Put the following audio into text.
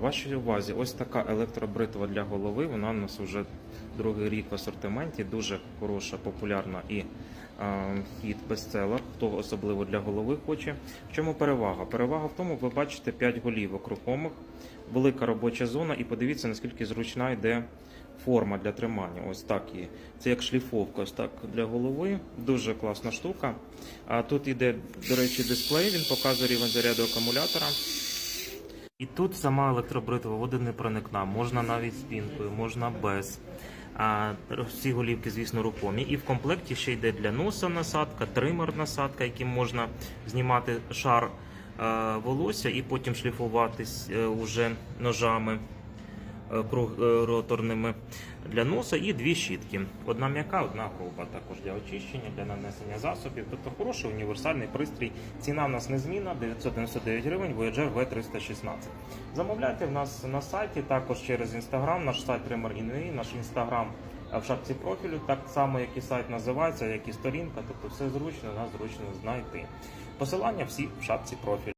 Вашій увазі, ось така електробритва для голови. Вона у нас вже другий рік в асортименті. Дуже хороша, популярна і хід бестселер, хто особливо для голови хоче. В чому перевага? Перевага в тому, ви бачите 5 голівок рухомих, велика робоча зона, і подивіться, наскільки зручна йде форма для тримання. Ось так і це як шліфовка, ось так для голови. Дуже класна штука. А тут іде, до речі, дисплей. Він показує рівень заряду акумулятора. І тут сама електробритва води не проникна. Можна навіть з пінкою, можна без. А всі голівки, звісно, рухомі. І в комплекті ще йде для носа насадка, тример насадка, яким можна знімати шар е, волосся і потім шліфуватись е, уже ножами роторними для носа і дві щітки. Одна м'яка, одна груба також для очищення, для нанесення засобів. Тобто хороший універсальний пристрій. Ціна в нас незмінна 999 гривень, Voyager V316. Замовляйте в нас на сайті, також через інстаграм, наш сайт Trimmer.in.ua, наш інстаграм в шапці профілю, так само як і сайт називається, як і сторінка, тобто все зручно, нас зручно знайти. Посилання всі в шапці профілю.